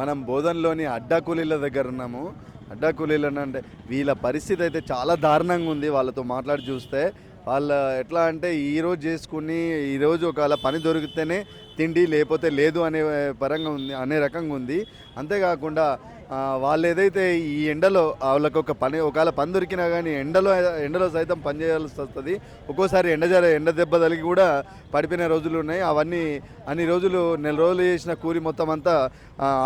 మనం బోధనలోని అడ్డా కూలీల దగ్గర ఉన్నాము. అడ్డా కూలీలు అంటే వీళ్ళ పరిస్థితి అయితే చాలా దారుణంగా ఉంది వాళ్ళతో మాట్లాడి చూస్తే. వాళ్ళ ఎట్లా అంటే ఈరోజు చేసుకుని ఈ రోజు ఒకవేళ పని దొరికితేనే తిండి లేకపోతే లేదు అనే పరంగా ఉంది అనే రకంగా ఉంది. అంతేకాకుండా వాళ్ళు ఏదైతే ఈ ఎండలో వాళ్ళకి ఒక పని ఒకవేళ పని దొరికినా కానీ ఎండలో ఎండలో సైతం పని చేయాల్సి వస్తుంది. ఒక్కోసారి ఎండ ఎండ దెబ్బ తగిలి కూడా పడిపోయిన రోజులు ఉన్నాయి. అవన్నీ అన్ని రోజులు నెల రోజులు చేసిన కూలి మొత్తం అంతా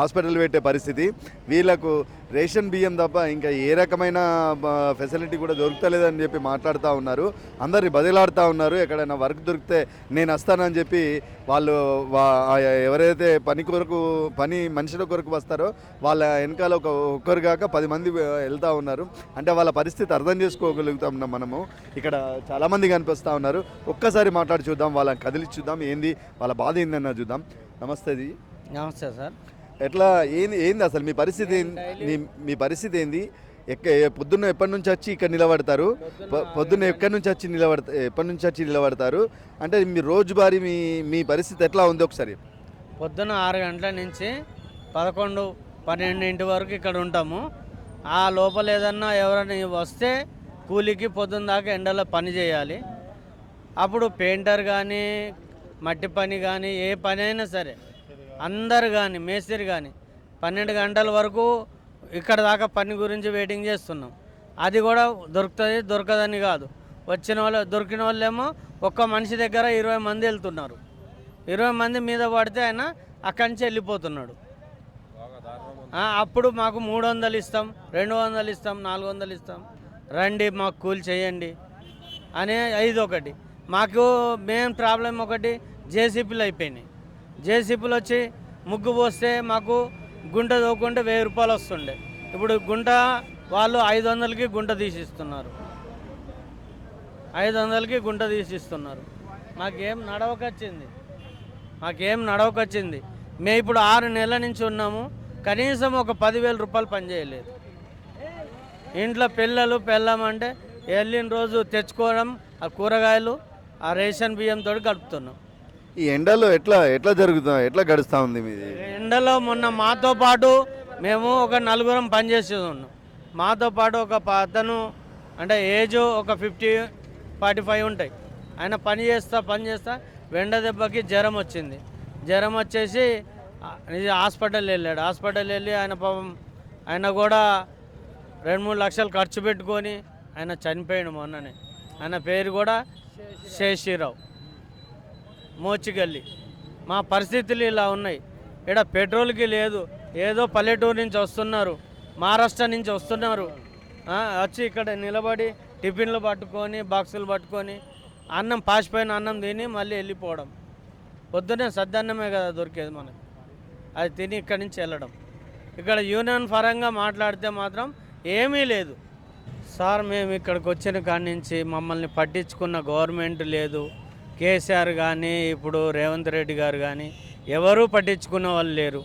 హాస్పిటల్ పెట్టే పరిస్థితి. వీళ్ళకు రేషన్ బియ్యం తప్ప ఇంకా ఏ రకమైన ఫెసిలిటీ కూడా దొరుకుతలేదని చెప్పి మాట్లాడుతూ ఉన్నారు. అందరు బదిలాడుతూ ఉన్నారు. ఎక్కడైనా వర్క్ దొరికితే నేను వస్తానని చెప్పి వాళ్ళు ఎవరైతే పని కొరకు పని మనుషుల కొరకు వస్తారో వాళ్ళ వెనకాల ఒక ఒక్కరు కాక పది మంది వెళ్తూ ఉన్నారు. అంటే వాళ్ళ పరిస్థితి అర్థం చేసుకోగలుగుతాం మనము. ఇక్కడ చాలామంది కనిపిస్తూ ఉన్నారు. ఒక్కసారి మాట్లాడి చూద్దాం వాళ్ళని కదిలి చూద్దాం ఏంది వాళ్ళ బాధ ఏందన్న చూద్దాం. నమస్తే. నమస్తే సార్. ఎట్లా ఏంది ఏంది అసలు మీ పరిస్థితి ఏంది? మీ మీ పరిస్థితి ఏంది? ఎక్క పొద్దున్న ఎప్పటి నుంచి వచ్చి ఇక్కడ నిలబడతారు? పొ- పొద్దున్న ఎక్కడి నుంచి వచ్చి నిలబడతా ఎప్పటి నుంచి వచ్చి నిలబడతారు? అంటే మీ రోజువారీ మీ మీ పరిస్థితి ఎట్లా ఉంది ఒకసారి? పొద్దున ఆరు గంటల నుంచి పదకొండు పన్నెండింటి వరకు ఇక్కడ ఉంటాము. ఆ లోపల ఏదన్నా ఎవరైనా వస్తే కూలికి పొద్దున్న దాకా ఎండలో పని చేయాలి. అప్పుడు పెయింటర్ కానీ మట్టి పని కానీ ఏ పని అయినా సరే అందరు కానీ మేస్త్రి కానీ పన్నెండు గంటల వరకు ఇక్కడ దాకా పని గురించి వెయిటింగ్ చేస్తున్నాం. అది కూడా దొరుకుతుంది దొరకదని కాదు. వచ్చిన వాళ్ళు దొరికిన వాళ్ళేమో ఒక్క మనిషి దగ్గర ఇరవై మంది వెళ్తున్నారు. ఇరవై మంది మీద పడితే ఆయన అక్కడి నుంచి వెళ్ళిపోతున్నాడు. అప్పుడు మాకు మూడు వందలు ఇస్తాం రెండు వందలు ఇస్తాం నాలుగు వందలు ఇస్తాం. రండి మాకు కూలి చేయండి అనే ఐదు ఒకటి. మాకు మెయిన్ ప్రాబ్లం ఒకటి జేసీపీలు అయిపోయినాయి. జేసీపీలు వచ్చి ముగ్గు పోస్తే మాకు గుంట తోకుంటే వెయ్యి రూపాయలు వస్తుండే. ఇప్పుడు గుంట వాళ్ళు ఐదు వందలకి గుంట తీసిస్తున్నారు. ఐదు వందలకి గుంట తీసిస్తున్నారు. మాకేం నడవకొచ్చింది మాకేం నడవకొచ్చింది మేము ఇప్పుడు ఆరు నెలల నుంచి ఉన్నాము. కనీసం ఒక పదివేల రూపాయలు పని చేయలేదు. ఇంట్లో పిల్లలు పెళ్ళామంటే వెళ్ళిన రోజు తెచ్చుకోవడం ఆ కూరగాయలు ఆ రేషన్ బియ్యంతో గడుపుతున్నాం. ఈ ఎండలో ఎట్లా ఎట్లా జరుగుతా ఎట్లా గడుస్తూ ఉంది మీది? ఎండలో మొన్న మాతో పాటు మేము ఒక నలుగురం పనిచేసేది ఉన్నాం మాతో పాటు ఒక అతను అంటే ఏజ్ ఒక ఫిఫ్టీ ఫార్టీ ఫైవ్ ఉంటాయి. ఆయన పని చేస్తా పని చేస్తా వెండ దెబ్బకి జ్వరం వచ్చింది. జ్వరం వచ్చేసి ఇది హాస్పిటల్ వెళ్ళాడు. హాస్పిటల్ వెళ్ళి ఆయన పాపం ఆయన కూడా రెండు మూడు లక్షలు ఖర్చు పెట్టుకొని ఆయన చనిపోయాడు మొన్ననే. ఆయన పేరు కూడా శేషిరావు. మోచిగల్లి. మా పరిస్థితులు ఇలా ఉన్నాయి. ఇక్కడ పెట్రోల్కి లేదు. ఏదో పల్లెటూరు నుంచి వస్తున్నారు. మహారాష్ట్ర నుంచి వస్తున్నారు. వచ్చి ఇక్కడ నిలబడి టిఫిన్లు పట్టుకొని బాక్సులు పట్టుకొని అన్నం పాసిపోయిన అన్నం తిని మళ్ళీ వెళ్ళిపోవడం. పొద్దునే సద్దన్నమే కదా దొరికేది మనకి. అది తిని ఇక్కడి నుంచి వెళ్ళడం. ఇక్కడ యూనియన్ పరంగా మాట్లాడితే మాత్రం ఏమీ లేదు. సార్ మేము ఇక్కడికి వచ్చిన కాడి నుంచి మమ్మల్ని పట్టించుకున్న గవర్నమెంట్ లేదు. కేసీఆర్ కానీ ఇప్పుడు రేవంత్ రెడ్డి గారు కానీ ఎవరూ పట్టించుకున్న వాళ్ళు లేరు.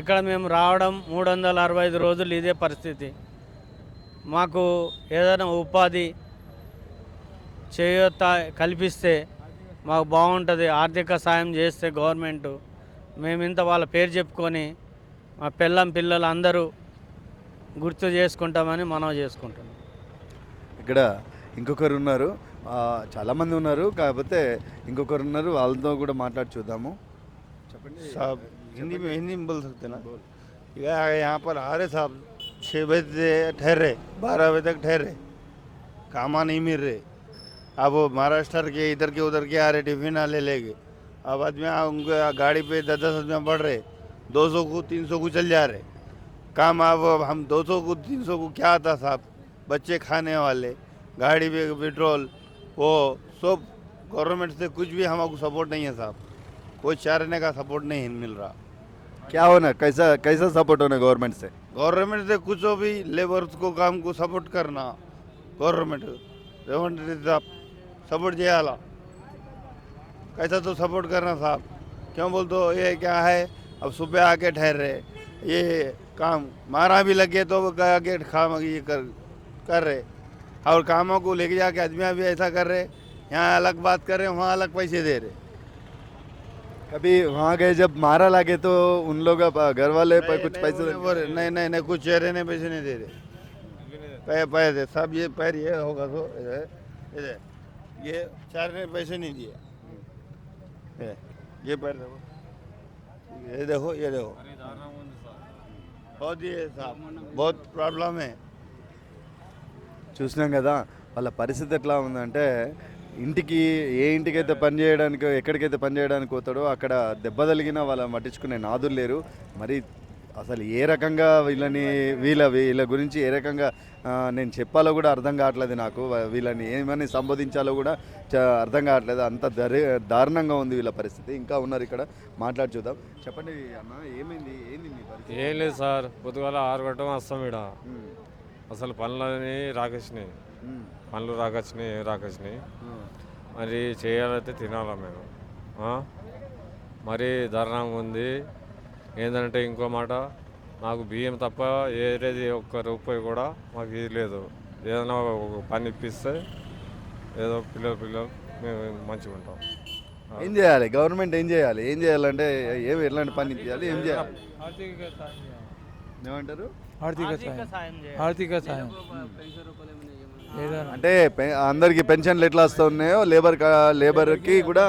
ఇక్కడ మేము రావడం మూడు వందల అరవై ఐదు రోజులు ఇదే పరిస్థితి. మాకు ఏదైనా ఉపాధి చేయూత కల్పిస్తే మాకు బాగుంటుంది ఆర్థిక సాయం చేస్తే గవర్నమెంట్. మేమింత వాళ్ళ పేరు చెప్పుకొని మా పిల్లం పిల్లలు అందరూ గుర్తు చేసుకుంటామని మనం చేసుకుంటున్నాం. ఇక్కడ ఇంకొకరు ఉన్నారు. చాలామంది ఉన్నారు కాకపోతే ఇంకొకరు ఉన్నారు వాళ్ళతో కూడా మాట్లాడి చూద్దాము చెప్పండి साहब हिंदी में हिंदी में बोल सकते ना यह यहाँ पर आ रहे साहब छः बजे से ठहरे बारह बजे तक ठहरे कामा नहीं मिल रहे अब वो महाराष्ट्र के इधर के उधर के आ रहे टिफिन ले लेके अब आदमी आ- उनके गाड़ी पे दस दस आदमी बढ़ रहे दो सौ को तीन सौ को चल जा रहे काम अब हम दो सौ को तीन सौ को क्या आता साहब बच्चे खाने वाले गाड़ी पे पेट्रोल वो सब गवर्नमेंट से कुछ भी हमको सपोर्ट नहीं है साहब। कोई चारने का सपोर्ट नहीं मिल रहा। क्या होना? कैसा कैसा सपोर्ट होना गवर्नमेंट से? गवर्नमेंट से कुछ भी लेबर को काम को सपोर्ट करना। गवर्नमेंट साहब सपोर्ट जयाला कैसा तो सपोर्ट करना साहब। क्यों बोल दो ये क्या है? अब सुबह आके ठहर रहे। ये काम मारा भी लगे तो आगे खा ये कर कर रहे। और कामों को लेके जाके आदमियाँ भी ऐसा कर रहे यहाँ अलग बात कर रहे वहाँ अलग पैसे दे रहे। कभी वहाँ गए जब मारा लागे तो उन लोग घर वाले पर कुछ पैसे नहीं, नहीं नहीं नहीं कुछ चेहरे ने पैसे नहीं दे रहे। पैर पैर दे सब ये पैर ये होगा तो इधर ये चार ने पैसे नहीं दिए। ये- ये पैर देखो। ये देखो ये देखो। बहुत ये साहब बहुत प्रॉब्लम है। చూసినాం కదా వాళ్ళ పరిస్థితి ఎట్లా ఉందంటే ఇంటికి ఏ ఇంటికైతే పని చేయడానికి ఎక్కడికైతే పని చేయడానికి పోతాడో అక్కడ దెబ్బ తగిలినా వాళ్ళ పట్టించుకునే నాదులు లేరు. మరి అసలు ఏ రకంగా వీళ్ళని వీళ్ళ వీళ్ళ గురించి ఏ రకంగా నేను చెప్పాలో కూడా అర్థం కావట్లేదు నాకు. వీళ్ళని ఏమని సంబోధించాలో కూడా చ- అర్థం కావట్లేదు. అంత దరి దారుణంగా ఉంది వీళ్ళ పరిస్థితి. ఇంకా ఉన్నారు ఇక్కడ. మాట్లాడి చూద్దాం. చెప్పండి అన్న ఏమైంది? ఏంది ఏం లేదు సార్ పొద్దుగాల ఆరు గంటల వస్తాం ఇక్కడ అసలు పనులని రాకొచ్చినాయి పనులు రాకొచ్చినాయి ఏం రాకొచ్చినాయి. మరి చేయాలైతే తినాలా మేము? ఆ? మరి దారుణంగా ఉంది. ఏంటంటే ఇంకో మాట మాకు బియ్యం తప్ప ఏది ఒక్క రూపాయి కూడా మాకు ఇది లేదు. ఏదైనా ఒక పని ఇప్పిస్తే ఏదో పిల్లలు పిల్లలు మేము మంచిగా ఉంటాం. ఏం చేయాలి? గవర్నమెంట్ ఏం చేయాలి? ఏం చేయాలంటే ఏం ఎట్లాంటి పని చేయాలి? ఏం చేయాలి. ఏమంటారు? ఆర్థిక సాయం. ఆర్థిక సాయం. అంటే అందరికి పెన్షన్లు ఎట్లా వస్తున్నాయో లేబర్ కా- లేబర్కి కూడా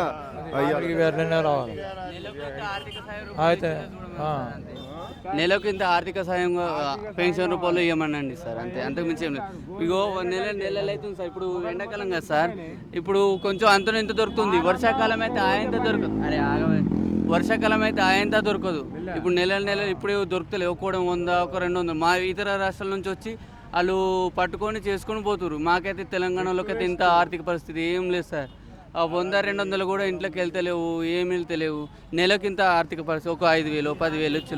రావాలి. అయితే. నెలకు ఇంత ఆర్థిక సాయం పెన్షన్ రూపంలో ఇవ్వమనండి సార్ అంతే. అంతకు మించి ఏం లేదు. ఇగో నెల నెలలు అవుతుంది సార్. ఇప్పుడు ఎండాకాలం కదా సార్. ఇప్పుడు కొంచెం అంత ఇంత దొరుకుతుంది. వర్షాకాలం అయితే ఆయంత దొరకదు. అరే ఆగవే. వర్షాకాలం అయితే ఆయంత దొరకదు. ఇప్పుడు నెల నెలలు ఇప్పుడు దొరుకుతలేవు ఒక వంద ఒక రెండు వందలు. మా ఇతర రాష్ట్రాల నుంచి వచ్చి వాళ్ళు పట్టుకొని చేసుకొని పోతున్నారు మాకైతే తెలంగాణలోకి అయితే ఇంత ఆర్థిక పరిస్థితి ఏం లేదు సార్. ఆ వంద రెండు వందలు కూడా ఇంట్లోకి వెళ్తలేవు ఏమి వెళ్తలేవు. నెలకి ఇంత ఆర్థిక పరిస్థితి ఒక ఐదు వేలు పదివేలు వచ్చి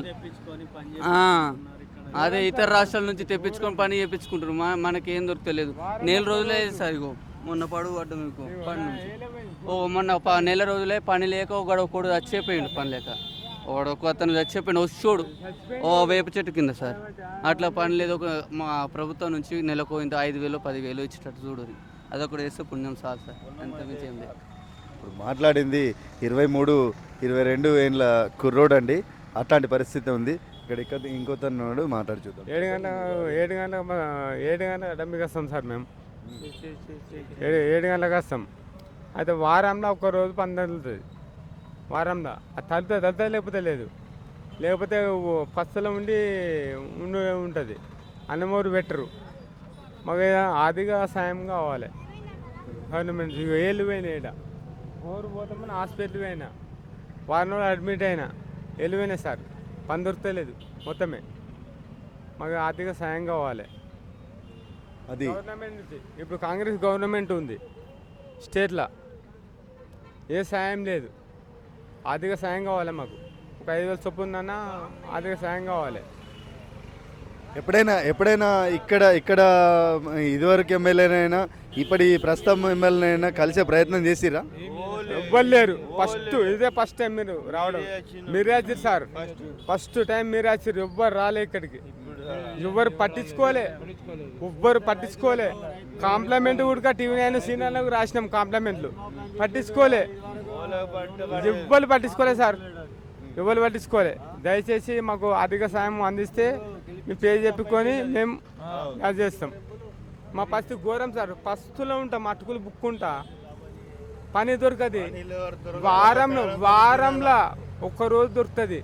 అదే ఇతర రాష్ట్రాల నుంచి తెప్పించుకొని పని చేయించుకుంటారు మా మనకి ఏం దొరకలేదు నెల రోజులే సార్ ఇగో. మొన్న పడుగు పడ్డం మీకు నుంచి. ఓ మొన్న ప- నెల రోజులే పని లేక ఒకడు ఒకడు చచ్చిపోయిండు పని లేక. ఒకడు ఒక అతను చచ్చిపోయిండు వచ్చోడు ఓ వేప చెట్టు కింద సార్. అట్లా పని లేదు ఒక మా ప్రభుత్వం నుంచి నెలకు ఇంత ఐదు వేలు పదివేలు ఇచ్చేటట్టు చూడరు అదొకటి వేస్తే పుణ్యం సార్ సార్ అంత మించి ఏం లేదు. ఇప్పుడు మాట్లాడింది ఇరవై మూడు ఇరవై రెండు ఏండ్ల కుర్రోడు అండి. అట్లాంటి పరిస్థితి ఉంది. ఇక్కడ ఇక్కడ ఇంకొతన్నాడు మాట్లాడి చూద్దాం. ఏడు గంటల ఏడు గంటల ఏడు గంటల డబ్బుకి వస్తాం సార్ మేము. ఏడు ఏడు గంటలకు వస్తాం. అయితే వారంలో ఒక్క రోజు పని తగులుతుంది వారంలో. అది తలుతా తలుతా లేకపోతే లేదు. లేకపోతే పస్తులో ఉండి ఉండి ఉంటుంది. అన్నమూరు పెట్టరు. మాకు ఆర్థిక సాయం కావాలి. గవర్నమెంట్ ఏళ్ళు పోయినాయి ఈడ ఊరు పోతామని హాస్పిటల్ పోయినా. వారం రోజులు అడ్మిట్ అయినా. ఏళ్ళు పోయినా సార్. పని దొరకలేదు మొత్తమే. మాకు ఆర్థిక సాయం కావాలి. అది గవర్నమెంట్ ఇప్పుడు కాంగ్రెస్ గవర్నమెంట్ ఉంది. స్టేట్లో. ఏ సాయం లేదు. ఆర్థిక సాయం కావాలి మాకు. ఒక ఐదు వేల చొప్పున ఉందన్నా ఆర్థిక సాయం కావాలి. ఎప్పుడైనా ఎప్పుడైనా ఇక్కడ ఇక్కడ ఇదివరకు ఎమ్మెల్యేనైనా ఇప్పటి ప్రస్తుతం ఎమ్మెల్యేనైనా కలిసే ప్రయత్నం చేసిరా ఎవ్వరు లేరు. ఫస్ట్ ఇదే ఫస్ట్ టైం మీరు రావడం. మీరే వచ్చారు సార్. ఫస్ట్ టైం మీరే వచ్చారు ఎవ్వరు రాలే ఇక్కడికి. ఎవ్వరు పట్టించుకోలే. ఎవ్వరు పట్టించుకోలే. కాంప్లిమెంట్ కూడా టీవీ నైన్ సీనియర్లకు రాసినాం కాంప్లిమెంట్లు పట్టించుకోలే. ఎవ్వరు పట్టించుకోలే సార్. ఎవరు పట్టించుకోలే. దయచేసి మాకు ఆర్థిక సాయం అందిస్తే మీ పేరు చెప్పుకొని మేము అది చేస్తాం. మా పరిస్థితి ఘోరం సార్. పస్తులో ఉంటాం అటుకులు బుక్కుంటా. పని దొరకది. వారంలో వారంలో ఒక్క రోజు దొరుకుతుంది.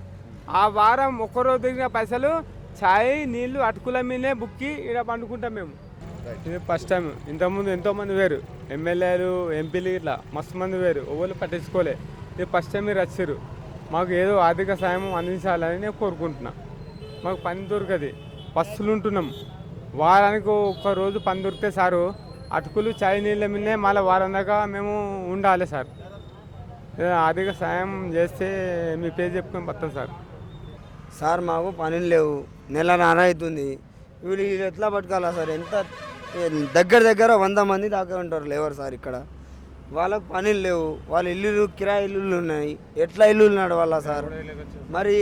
ఆ వారం ఒక్క రోజు దొరికిన పైసలు ఛాయ్ నీళ్ళు అటుకుల మీదే బుక్కి ఇక్కడ పండుకుంటాం మేము. ఇది ఫస్ట్ టైం ఇంతకుముందు ఎంతోమంది వేరు ఎమ్మెల్యేలు ఎంపీలు ఇట్లా మస్తు మంది వేరు ఎవరు పట్టించుకోలే. ఇది ఫస్ట్ టైం మీరు వచ్చారు మాకు ఏదో ఆర్థిక సాయం అందించాలని నేను కోరుకుంటున్నా. మాకు పని దొరకది. పస్తులు ఉంటున్నాం. వారానికి ఒక్క రోజు పని దొరికితే సారు అటుకులు చాయ్ నీళ్ళ మీదే మళ్ళీ వారం దాకా మేము ఉండాలి సార్. ఏదైనా ఆర్థిక సాయం చేస్తే మీ పేరు చెప్పుకొని వస్తాం సార్. సార్ మాకు పనులు లేవు. నెల అవుతుంది వీళ్ళు ఎట్లా పట్టుకోవాలా సార్? ఎంత దగ్గర దగ్గర వంద మంది దాకా ఉంటారు లేవరు సార్ ఇక్కడ. వాళ్ళకు పనులు లేవు. వాళ్ళ ఇల్లులు కిరాయి ఇల్లులు ఉన్నాయి. ఎట్లా ఇల్లులు నడవాలా సార్? మరి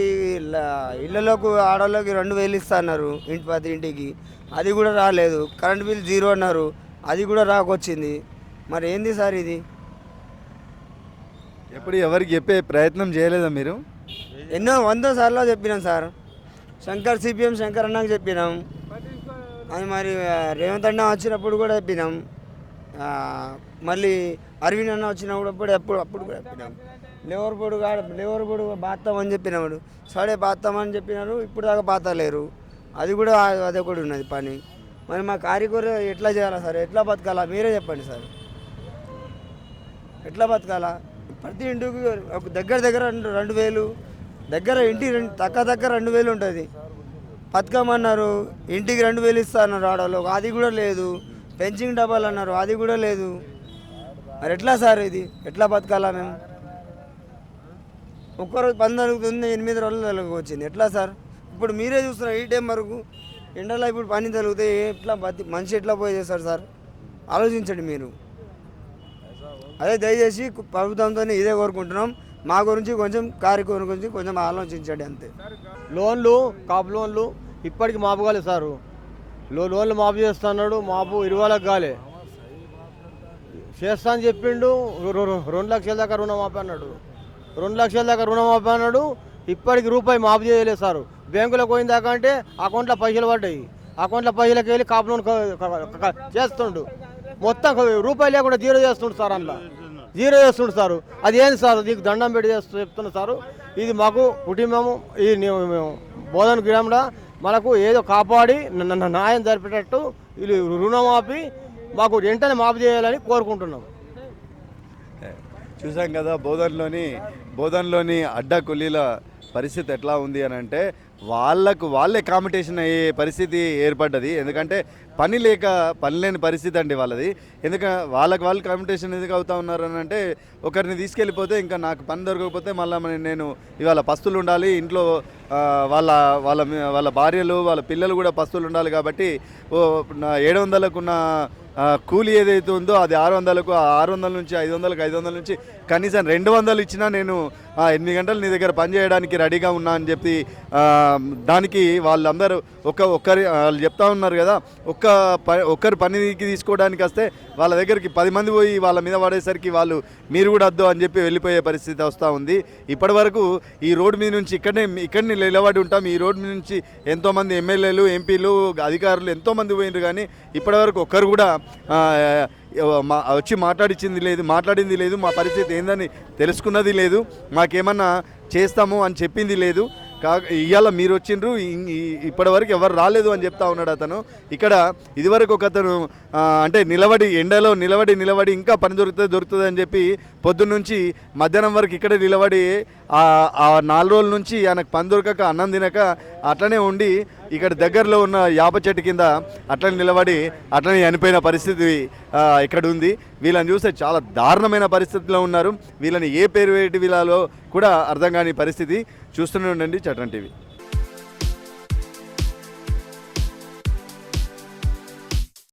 ఇళ్ళలోకి ఆడవాళ్ళకి రెండు వేలు ఇస్తా అన్నారు ఇంటి ప్రతి ఇంటికి. అది కూడా రాలేదు. కరెంట్ బిల్ జీరో అన్నారు. అది కూడా రాకొచ్చింది. మరి ఏంది సార్ ఇది? ఎప్పుడు ఎవరికి చెప్పే ప్రయత్నం చేయలేదా మీరు? ఎన్నో వందో సార్లు చెప్పినాం సార్. శంకర్ సిపిఎం శంకర్ అన్నకు చెప్పినాం. అది మరి రేవంత్ అన్న వచ్చినప్పుడు కూడా చెప్పినాం. మళ్ళీ అరవింద్ అన్న వచ్చినప్పుడు అప్పుడు ఎప్పుడు అప్పుడు కూడా చెప్పినాం. లేవర్ బోర్డు కాడ లేవర్ బోర్డు బాస్తామని చెప్పినాడు. సరే బాస్తామని చెప్పినారు ఇప్పుడు దాకా బాతలేరు అది కూడా అదే కూడా ఉన్నది పని. మరి మా కారికూర ఎట్లా చేయాలా సార్? ఎట్లా బతకాలా? మీరే చెప్పండి సార్. ఎట్లా బతకాలా? ప్రతి ఇంటికి ఒక దగ్గర దగ్గర రెండు రెండు వేలు దగ్గర ఇంటి రెండు తక్కువ దగ్గర రెండు వేలు ఉంటుంది. బతకమన్నారు ఇంటికి రెండు వేలు ఇస్తా అన్నారు ఆడవాళ్ళు అది కూడా లేదు. పెంచింగ్ డబ్బాలు అన్నారు అది కూడా లేదు. మరి ఎట్లా సార్ ఇది? ఎట్లా బతకాలా మేము? ఒక్కరోజు పని జరుగుతుంది ఎనిమిది రోజులకు వచ్చింది ఎట్లా సార్? ఇప్పుడు మీరే చూస్తున్నారు ఈ టైం వరకు ఎండలో ఇప్పుడు పని జరిగితే ఎట్లా బతి మనిషి ఎట్లా పోయి చేస్తారు సార్? ఆలోచించండి మీరు. అదే దయచేసి ప్రభుత్వంతో ఇదే కోరుకుంటున్నాం. మా గురించి కొంచెం కార్యక్రమం గురించి కొంచెం ఆలోచించండి అంతే. లోన్లు కాపు లోన్లు ఇప్పటికి మాపు కాలేదు సారు. లో లోన్లు మాపు చేస్తున్నాడు మాపు ఇరవైలకు కాలే. చేస్తా అని చెప్పిండు రెండు లక్షల దాకా రుణం అన్నాడు. రెండు లక్షల దాకా రుణం అన్నాడు ఇప్పటికి రూపాయి మాఫీ చేయలేదు సారు. బ్యాంకులకు పోయిన దాకా అంటే అకౌంట్లో పైసలు పడ్డాయి. అకౌంట్లో పైసలకి వెళ్ళి కాపు లోన్ చేస్తుండు. మొత్తం రూపాయలు రూపాయి లేకుండా జీరో చేస్తుండు సార్ అందులో. జీరో చేస్తుండు సారు. అది ఏంది సార్? నీకు దండం పెట్టి చేస్తూ చెప్తున్నా సారు. ఇది మాకు కుటుంబము ఈ మేము బోధన గ్రామంలో మనకు ఏదో కాపాడి న్యాయం జరిపేటట్టు వీళ్ళు రుణమాఫీ మాకు వెంటనే మాఫీ చేయాలని కోరుకుంటున్నాం. చూసాం కదా బోధన్లోని బోధన్లోని అడ్డా కులీల పరిస్థితి ఎట్లా ఉంది అని అంటే వాళ్ళకు వాళ్ళే కాంపిటీషన్ అయ్యే పరిస్థితి ఏర్పడ్డది. ఎందుకంటే పని లేక పని లేని పరిస్థితి అండి వాళ్ళది. ఎందుకంటే వాళ్ళకి వాళ్ళు కాంపిటీషన్ ఎందుకు అవుతా ఉన్నారు అని అంటే ఒకరిని తీసుకెళ్ళిపోతే ఇంకా నాకు పని దొరకకపోతే మళ్ళీ నేను ఇవాళ పస్తులు ఉండాలి. ఇంట్లో వాళ్ళ వాళ్ళ వాళ్ళ భార్యలు వాళ్ళ పిల్లలు కూడా పస్తులు ఉండాలి కాబట్టి ఓ ఏడు వందలకున్న కూలీ కూలి ఏదైతే ఉందో అది ఆరు వందలకు ఆ ఆరు వందల నుంచి ఐదు వందలకు ఐదు వందల నుంచి కనీసం రెండు వందలు ఇచ్చినా నేను ఎనిమిది గంటలు నీ దగ్గర పని చేయడానికి రెడీగా ఉన్నా అని చెప్పి దానికి వాళ్ళందరూ ఒక ఒక్కరి వాళ్ళు చెప్తా ఉన్నారు కదా ఒక్క ప ఒక్కరి పనికి తీసుకోవడానికి వస్తే వాళ్ళ దగ్గరికి పది మంది పోయి వాళ్ళ మీద పడేసరికి వాళ్ళు మీరు కూడా వద్దు అని చెప్పి వెళ్ళిపోయే పరిస్థితి వస్తూ ఉంది. ఇప్పటి వరకు ఈ రోడ్డు మీద నుంచి ఇక్కడనే ఇక్కడనే నిలబడి ఉంటాం. ఈ రోడ్డు మీద నుంచి ఎంతోమంది ఎమ్మెల్యేలు ఎంపీలు అధికారులు ఎంతోమంది పోయినారు కానీ ఇప్పటివరకు ఒక్కరు కూడా మా వచ్చి మాట్లాడించింది లేదు మాట్లాడింది లేదు మా పరిస్థితి ఏందని తెలుసుకున్నది లేదు మాకేమన్నా చేస్తాము అని చెప్పింది లేదు. కా ఇవాళ మీరు వచ్చిండ్రు ఇప్పటివరకు ఎవరు రాలేదు అని చెప్తా ఉన్నాడు అతను. ఇక్కడ ఇదివరకు ఒక అతను అంటే నిలబడి ఎండలో నిలబడి నిలబడి ఇంకా పని దొరుకుతుంది దొరుకుతుంది అని చెప్పి పొద్దున్నుంచి మధ్యాహ్నం వరకు ఇక్కడే నిలబడి ఆ నాలుగు రోజుల నుంచి ఆయనకు పని దొరకక అన్నం తినక అట్లనే ఉండి ఇక్కడ దగ్గరలో ఉన్న యాప చెట్టు కింద అట్లనే నిలబడి అట్లనే చనిపోయిన పరిస్థితి ఇక్కడ ఉంది. వీళ్ళని చూస్తే చాలా దారుణమైన పరిస్థితిలో ఉన్నారు. వీళ్ళని ఏ పేరు వేటి వీళ్ళలో కూడా అర్థం కాని పరిస్థితి. చూస్తూనే ఉండండి చట్టం టీవీ.